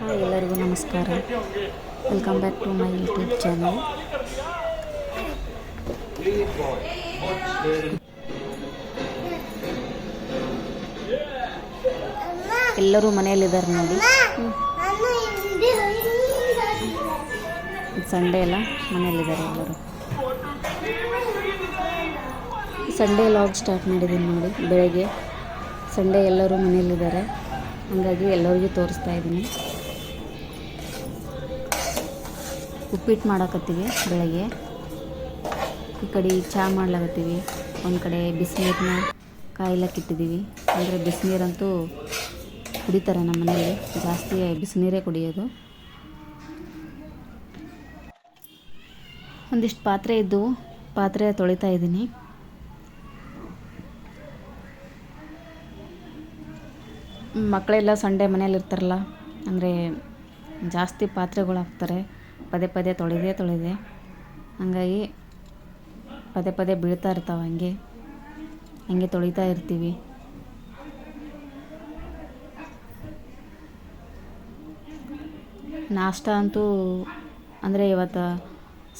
Hi, ಎಲ್ಲರಿಗೂ ನಮಸ್ಕಾರ. Welcome back to my YouTube channel ಎಲ್ಲರೂ ಮನೆಯಲ್ಲಿದ್ದಾರೆ ನೋಡಿ. ಸಂಡೇ ಅಲ್ಲ, ಮನೆಯಲ್ಲಿದ್ದಾರೆ ಎಲ್ಲರೂ. ಸಂಡೇ ಲಾಗ್ ಸ್ಟಾರ್ಟ್ ಮಾಡಿದ್ದೀನಿ ನೋಡಿ, ಬೆಳಗ್ಗೆ. ಸಂಡೇ ಎಲ್ಲರೂ ಮನೆಯಲ್ಲಿದ್ದಾರೆ. ಹಾಗಾಗಿ ಎಲ್ಲರಿಗೂ ತೋರಿಸ್ತಾ ಇದ್ದೀನಿ. ಉಪ್ಪಿಟ್ಟು ಮಾಡಕತ್ತೀವಿ ಬೆಳಗ್ಗೆ. ಈ ಕಡೆ ಚಹಾ ಮಾಡ್ಲಾಕತ್ತೀವಿ. ಒಂದು ಕಡೆ ಬಿಸಿನೀರನ್ನ ಕಾಯ್ಲಕ್ಕೆ ಇಟ್ಟಿದ್ದೀವಿ. ಅಂದರೆ ಬಿಸಿನೀರಂತೂ ಕುಡಿತಾರೆ ನಮ್ಮ ಮನೆಯಲ್ಲಿ. ಜಾಸ್ತಿ ಬಿಸಿನೀರೇ ಕುಡಿಯೋದು. ಒಂದಿಷ್ಟು ಪಾತ್ರೆ ಇದ್ದವು ಪಾತ್ರೆ ತೊಳಿತಾ ಇದ್ದೀನಿ. ಮಕ್ಕಳೆಲ್ಲ ಸಂಡೇ ಮನೇಲಿ ಇರ್ತಾರಲ್ಲ ಅಂದರೆ ಜಾಸ್ತಿ ಪಾತ್ರೆಗಳು ಹಾಕ್ತಾರೆ ಪದೇ ಪದೇ ತೊಳೆದೇ ತೊಳೆದೆ ಹಾಗಾಗಿ ಪದೇ ಪದೇ ಬೀಳ್ತಾ ಇರ್ತಾವೆ ಹಂಗೆ. ಹಂಗೆ ತೊಳಿತಾ ಇರ್ತೀವಿ. ನಾಷ್ಟ ಅಂತೂ ಅಂದರೆ ಇವತ್ತು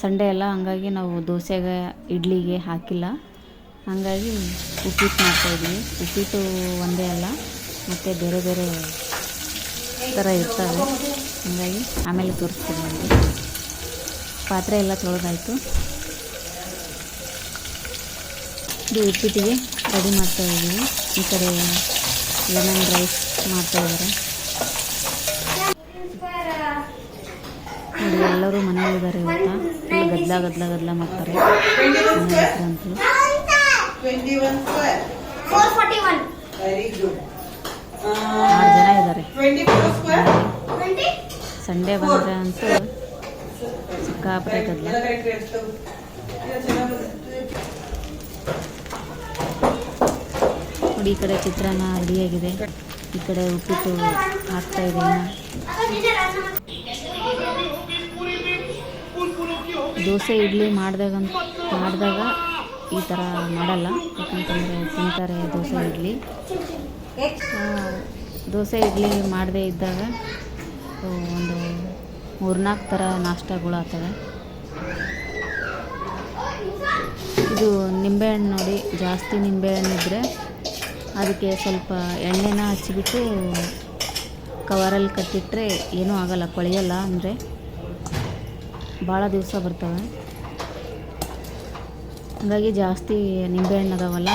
ಸಂಡೇ ಅಲ್ಲ, ಹಂಗಾಗಿ ನಾವು ದೋಸೆಗೆ, ಇಡ್ಲಿಗೆ ಹಾಕಿಲ್ಲ. ಹಾಗಾಗಿ ಉಪ್ಪಿಟ್ಟು ಮಾಡ್ತಾಯಿದ್ವಿ ಉಪ್ಪಿಟ್ಟು ಒಂದೇ ಅಲ್ಲ, ಮತ್ತು ಬೇರೆ ಬೇರೆ ಥರ ಇರ್ತವೆ. ಹಾಗಾಗಿ ಆಮೇಲೆ ತೋರಿಸ್ತೀವಿ ನಿಮಗೆ. ಪಾತ್ರೆ ಎಲ್ಲ ತೊಳೆದಾಯಿತು ಇದು ಉಪ್ಪಿಟ್ಟಿಗೆ ರೆಡಿ ಮಾಡ್ತಾ ಇದ್ದೀವಿ ಈ ಕಡೆ ಲೆಮನ್ ರೈಸ್ ಮಾಡ್ತಾ ಇದ್ದಾರೆ ನೋಡಿ ಎಲ್ಲರೂ ಮನೆಯಲ್ಲಿದ್ದಾರೆ ಇವತ್ತು ಫುಲ್ ಗದ್ಲ ಗದ್ಲ ಗದ್ಲ ಮಾಡ್ತಾರೆ ಮನೆ ಹತ್ರ ಅಂತೂ 21 square. 441. Very good. ಆರು ಜನ ಇದ್ದಾರೆ 24 square. 20? ಸಂಡೇ ಬಂದರೆ ಅಂತೂ ಸಿಕ್ಕಾಪಟ್ಟೆ. ನೋಡಿ, ಈ ಕಡೆ ಚಿತ್ರಾನ್ನ ರೆಡಿಯಾಗಿದೆ ಈ ಕಡೆ ಉಪ್ಪಿಟ್ಟು ಹಾಕ್ತಾ ಇದೆ ದೋಸೆ ಇಡ್ಲಿ ಮಾಡಿದಾಗ ಮಾಡಿದಾಗ ಈ ಥರ ಮಾಡಲ್ಲ. ಯಾಕಂತಂದರೆ ತಿಂತಾರೆ ದೋಸೆ ಇಡ್ಲಿ. ದೋಸೆ ಇಡ್ಲಿ ಮಾಡದೇ ಇದ್ದಾಗ, ಒಂದು ಮೂರ್ನಾಲ್ಕು ಥರ ನಾಷ್ಟಗಳು ಆಗ್ತವೆ. ಇದು ನಿಂಬೆಹಣ್ಣು ನೋಡಿ, ಜಾಸ್ತಿ ನಿಂಬೆಹಣ್ಣು ಇದ್ದರೆ ಅದಕ್ಕೆ ಸ್ವಲ್ಪ ಎಣ್ಣೆನ ಹಚ್ಚಿಬಿಟ್ಟು ಕವರಲ್ಲಿ ಕಟ್ಟಿಟ್ಟರೆ ಏನೂ ಆಗಲ್ಲ, ಕೊಳೆಯಲ್ಲ ಅಂದರೆ ಭಾಳ ದಿವಸ ಬರ್ತವೆ. ಹಾಗಾಗಿ ಜಾಸ್ತಿ ನಿಂಬೆಹಣ್ಣು ಅದಾವಲ್ಲ,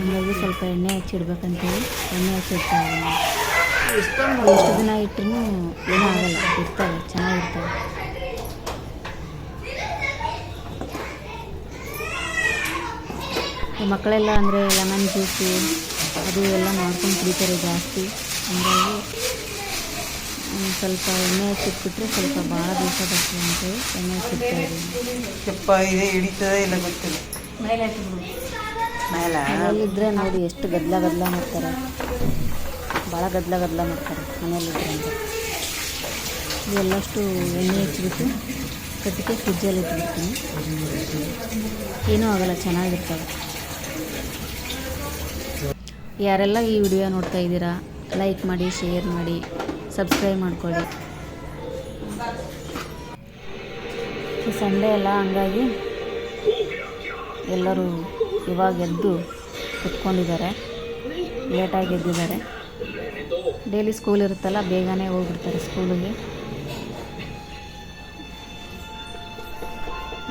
ಹಾಗಾಗಿ ಸ್ವಲ್ಪ ಎಣ್ಣೆ ಹಚ್ಚಿಡ್ಬೇಕಂತೇಳಿ, ಎಣ್ಣೆ ಹಚ್ಚಿಡ್ತಾ ಇದ್ದೀನಿ. ಎಷ್ಟು ದಿನ ಇಟ್ಟರೂ ಏನೂ ಆಗಲ್ಲ. ಇರ್ತವೆ ಚೆನ್ನಾಗಿರ್ತವೆ. ಮಕ್ಕಳೆಲ್ಲ ಅಂದರೆ ಲೆಮನ್ ಜ್ಯೂಸು ಅದು ಎಲ್ಲ ಮಾಡ್ಕೊಂಡು ಕುಡಿತಾರೆ ಜಾಸ್ತಿ. ಹಾಗಾಗಿ ಸ್ವಲ್ಪ ಎಣ್ಣೆ ಹಚ್ಚಿಟ್ಬಿಟ್ರೆ ಸ್ವಲ್ಪ ಭಾಳ ದಿವಸ ಬರ್ತದೆ ಅಂತೇಳಿ ಎಣ್ಣೆ ಹಚ್ಚಿರ್ತಾರೆ ಚಪ್ಪ ಇದೆ ಹಿಡಿತದೆ ಇಲ್ಲ ಗೊತ್ತಿಲ್ಲ. ಮೇಲ ಮನೆಯಲ್ಲಿದ್ದರೆ ನೋಡಿ ಎಷ್ಟು ಗದ್ದಲ ಗದ್ದಲ ಮಾಡ್ತಾರೆ. ಭಾಳ ಗದ್ದಲ ಗದ್ದಲ ಮಾಡ್ತಾರೆ ಮನೆಯಲ್ಲಿದ್ದರೆ ಅಂತ. ಎಲ್ಲಷ್ಟು ಎಣ್ಣೆ ಹಚ್ಚಿಬಿಟ್ಟು ಕಟ್ಟಿಗೆ ಫ್ರಿಜ್ಜಲ್ಲಿ ಇಟ್ಬಿಡ್ತೀನಿ. ಏನೂ ಆಗಲ್ಲ ಚೆನ್ನಾಗಿರ್ತವೆ ಯಾರೆಲ್ಲ ಈ ವಿಡಿಯೋ ನೋಡ್ತಾ ಇದ್ದೀರಾ, ಲೈಕ್ ಮಾಡಿ, ಶೇರ್ ಮಾಡಿ, ಸಬ್ಸ್ಕ್ರೈಬ್ ಮಾಡ್ಕೊಳ್ಳಿ. ಸಂಡೇ ಎಲ್ಲ ಹಂಗಾಗಿ ಎಲ್ಲರೂ ಇವಾಗ ಎದ್ದು ಕುತ್ಕೊಂಡಿದ್ದಾರೆ. ಲೇಟಾಗಿ ಎದ್ದಿದ್ದಾರೆ. ಡೈಲಿ ಸ್ಕೂಲ್ ಇರುತ್ತಲ್ಲ ಬೇಗನೆ ಹೋಗ್ಬಿಡ್ತಾರೆ ಸ್ಕೂಲಿಗೆ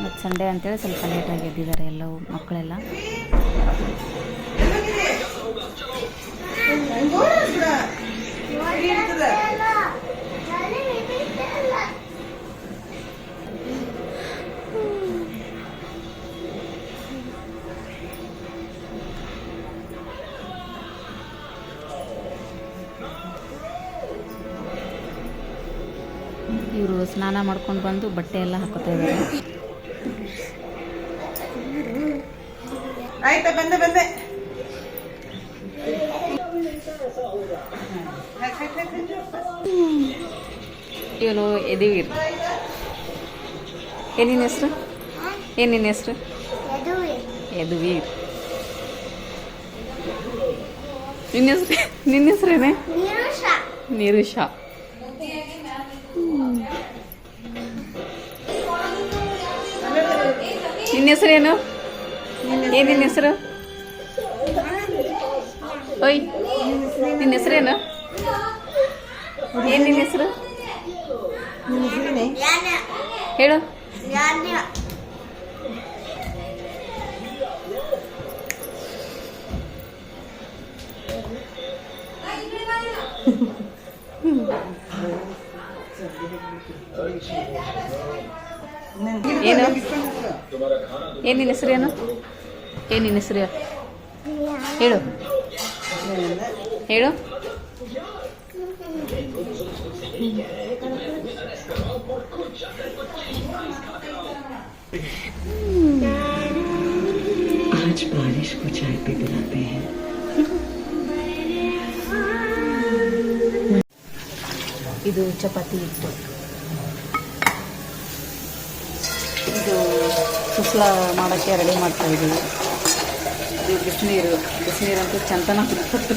ಮತ್ತು ಸಂಡೇ ಅಂತೇಳಿ ಸ್ವಲ್ಪ ಲೇಟಾಗಿ ಎದ್ದಿದ್ದಾರೆ ಎಲ್ಲವೂ ಮಕ್ಕಳೆಲ್ಲ. ಇವರು ಸ್ನಾನ ಮಾಡ್ಕೊಂಡು ಬಂದು ಬಟ್ಟೆ ಎಲ್ಲ ಹಾಕೋತಾ ಇದ್ದಾರೆ. ಆಯ್ತಾ ಬಂದೆ ಬಂದೆ. ಇವನು ಎದಿವೀರ್ ಏನಿನ ಹೆಸ್ರು? ಏನಿನ ಹೆಸ್ರು? ಯದುವೀರ್ ನಿನ್ನ ಹೆಸ್ರು ನಿನ್ನ ಹೆಸ್ರೇನೆ? ನಿರುಷಾ. ನಿರುಷಾ. ನಿನ್ನ ಹೆಸರು ಏನು? ನಿನ್ನ ಹೆಸರು? ಓಯ್ ನಿನ್ನ ಹೆಸರು ಏನು? ನಿನ್ನ ಹೆಸರು? ಹೇಳು. ಏನು ಏನು ನಿನ್ನ ಹೆಸರೇನು ಏನು ನಿನ್ನ ಹೆಸರು ಹೇಳು ಹೇಳು आज बारिश को चाय पे बुलाते हैं ಇದು ಚಪಾತಿ ಹಿಟ್ಟು ಸುಸ್ಲ ಮಾಡೋಕ್ಕೆ ರೆಡಿ ಮಾಡ್ತಾ ಇದ್ದೀವಿ. ಇದು ಬಿಸಿನೀರು ಬಿಸಿನೀರಂತೂ ಚಂತನ ಕುದ್ಬಿಟ್ಟು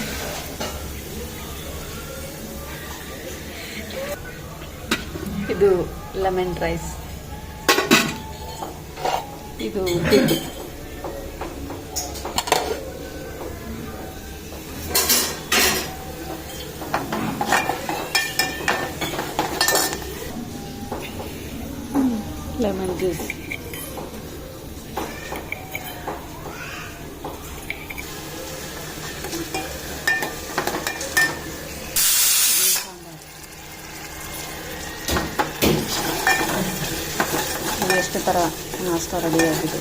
ಇದು ಲೆಮನ್ ರೈಸ್ ಇದು ಲೆಮನ್ ಜ್ಯೂಸ್ ಇದು ಎಷ್ಟು ಥರ ನಾಷ್ಟ ರೆಡಿಯಾಗಿದೆ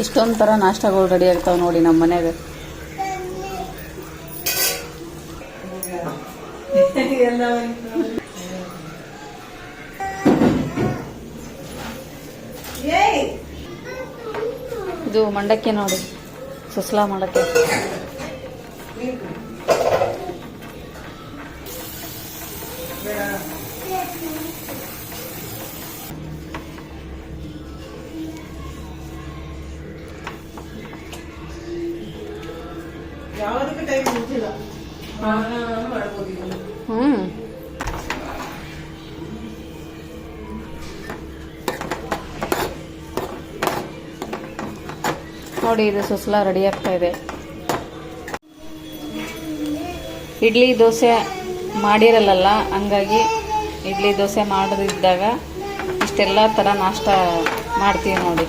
ಇಷ್ಟೊಂದು ಥರ ನಾಷ್ಟಗಳು ರೆಡಿ ಆಗ್ತಾವೆ ನೋಡಿ ನಮ್ಮ ಮನೆಯಾಗ ಇದು ಮಂಡಕ್ಕಿ ನೋಡಿ. ಸುಸ್ಲಾ ಮಾಡಕ್ಕೆ. ಯಾವುದಕ್ಕೆ ಟೈಮ್ ಮುಗಿಲ್ಲ ಮಾಡ್ಬೋದು ಇದನ್ನ. ಹ್ಞೂ ನೋಡಿ ಇದು ಸುಸ್ಲಾ ರೆಡಿ ಆಗ್ತಾ ಇದೆ ಇಡ್ಲಿ ದೋಸೆ ಮಾಡಿರಲ್ಲ ಹಂಗಾಗಿ ಇಡ್ಲಿ ದೋಸೆ ಮಾಡದಿದ್ದಾಗ ಇಷ್ಟೆಲ್ಲ ಥರ ನಾಷ್ಟ ಮಾಡ್ತೀವಿ ನೋಡಿ.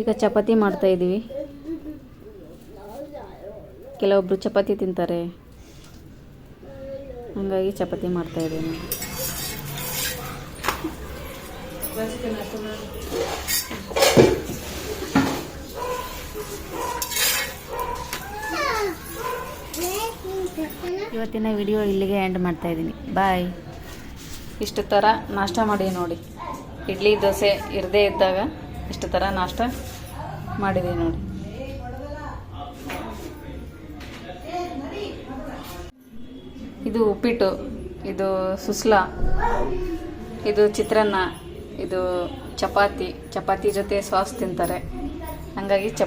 ಈಗ ಚಪಾತಿ ಮಾಡ್ತಾ ಇದ್ದೀವಿ. ಕೆಲವೊಬ್ರು ಚಪಾತಿ ತಿಂತಾರೆ. ಹಂಗಾಗಿ ಚಪಾತಿ ಮಾಡ್ತಾ ಇದ್ದೀನಿ. ಇವತ್ತಿನ ವಿಡಿಯೋ ಇಲ್ಲಿಗೆ ಎಂಡ್ ಮಾಡ್ತಾ ಇದ್ದೀನಿ. ಬಾಯ್ ಇಷ್ಟು ಥರ ನಾಷ್ಟ ಮಾಡಿ ನೋಡಿ. ಇಡ್ಲಿ, ದೋಸೆ ಇರದೇ ಇದ್ದಾಗ ಇಷ್ಟು ಥರ ನಾಷ್ಟ ಮಾಡಿದೆ ನೋಡಿ. ಇದು ಉಪ್ಪಿಟ್ಟು, ಇದು ಸುಸ್ಲ, ಇದು ಚಿತ್ರಾನ್ನ, ಇದು ಚಪಾತಿ. ಚಪಾತಿ ಜೊತೆ ಸಾಸ್ ತಿಂತಾರೆ. ಹಾಗಾಗಿ ಚಪ್